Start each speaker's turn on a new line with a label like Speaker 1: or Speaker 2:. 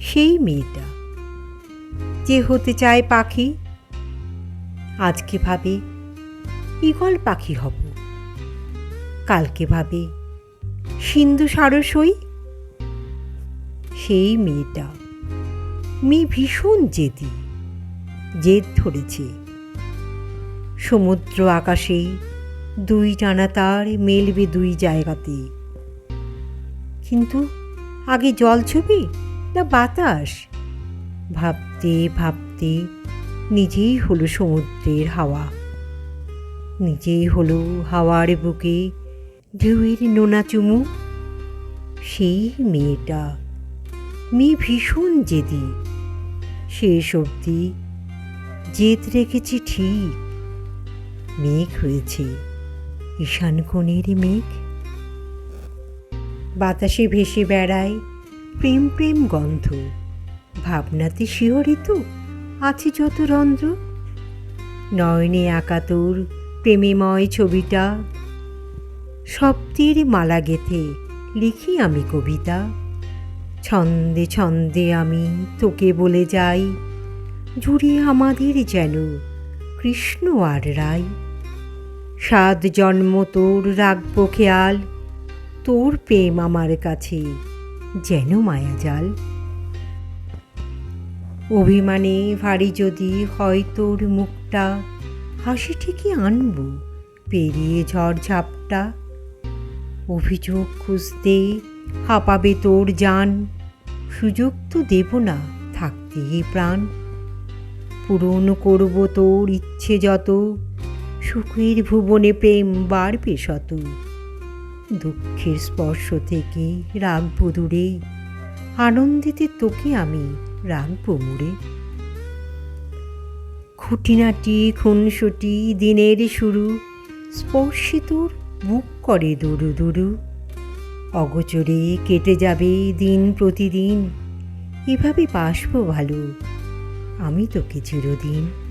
Speaker 1: সেই মেয়েটা। যে হতে চায় পাখি আজকে ভাবে ইগল পাখি হব? কালকে ভাবে সিন্ধু সারসই সেই মেয়েটা মেয়ে ভীষণ জেদি, জেদ ধরেছে। সমুদ্র আকাশে দুই টানা তার মেলবে দুই জায়গাতে। কিন্তু আগে জল ছবি? না বাতাস? ভাবতে ভাবতে নিজেই হলো সমুদ্রের হাওয়া। নিজেই হলো হাওয়ার বুকে ঢেউয়ের নোনা চুমু। সেই মেয়েটা, মেয়ে ভীষণ জেদি। শেষ অবধি জেদ রেখেছি ঠিক। মেঘ হয়েছে, ঈশান কোণের মেঘ। বাতাসে ভেসে বেড়ায় প্রেম প্রেম গন্ধ। ভাবনাতে শিহরিত আছে যত রন্ধ্র। নয়নে আঁকা তোর প্রেমেময় ছবিটা। শব্দের মালা গেথে লিখি আমি কবিতা। ছন্দে ছন্দে আমি তোকে বলে যাই, জুড়ে আমাদের যেন কৃষ্ণ আর রায় সাত জন্ম তোর রাখব খেয়াল, তোর প্রেম আমার কাছে যেন মায়াজাল অভিমানে ভারী যদি হয় তোর মুখটা, হাসি ঠিকই আনব পেরিয়ে ঝড় ঝাপটা। অভিযোগ খুঁজতে হাঁপাবে তোর যান সুযোগ তো দেব না থাকতে প্রাণ। পূরণ করব তোর ইচ্ছে যত, সুখের ভুবনে প্রেম বাড়বে শত। দুঃখের স্পর্শ থেকে রাখব দূরে। আনন্দিতে তোকে আমি রাখব মুড়ে খুঁটিনাটি, খুনসুটি দিনের শুরু, স্পর্শে তোর বুক করে দুরু দুরু। অগোচরে কেটে যাবে দিন প্রতিদিন, এভাবে বাসবো ভালো, আমি তোকে চিরদিন।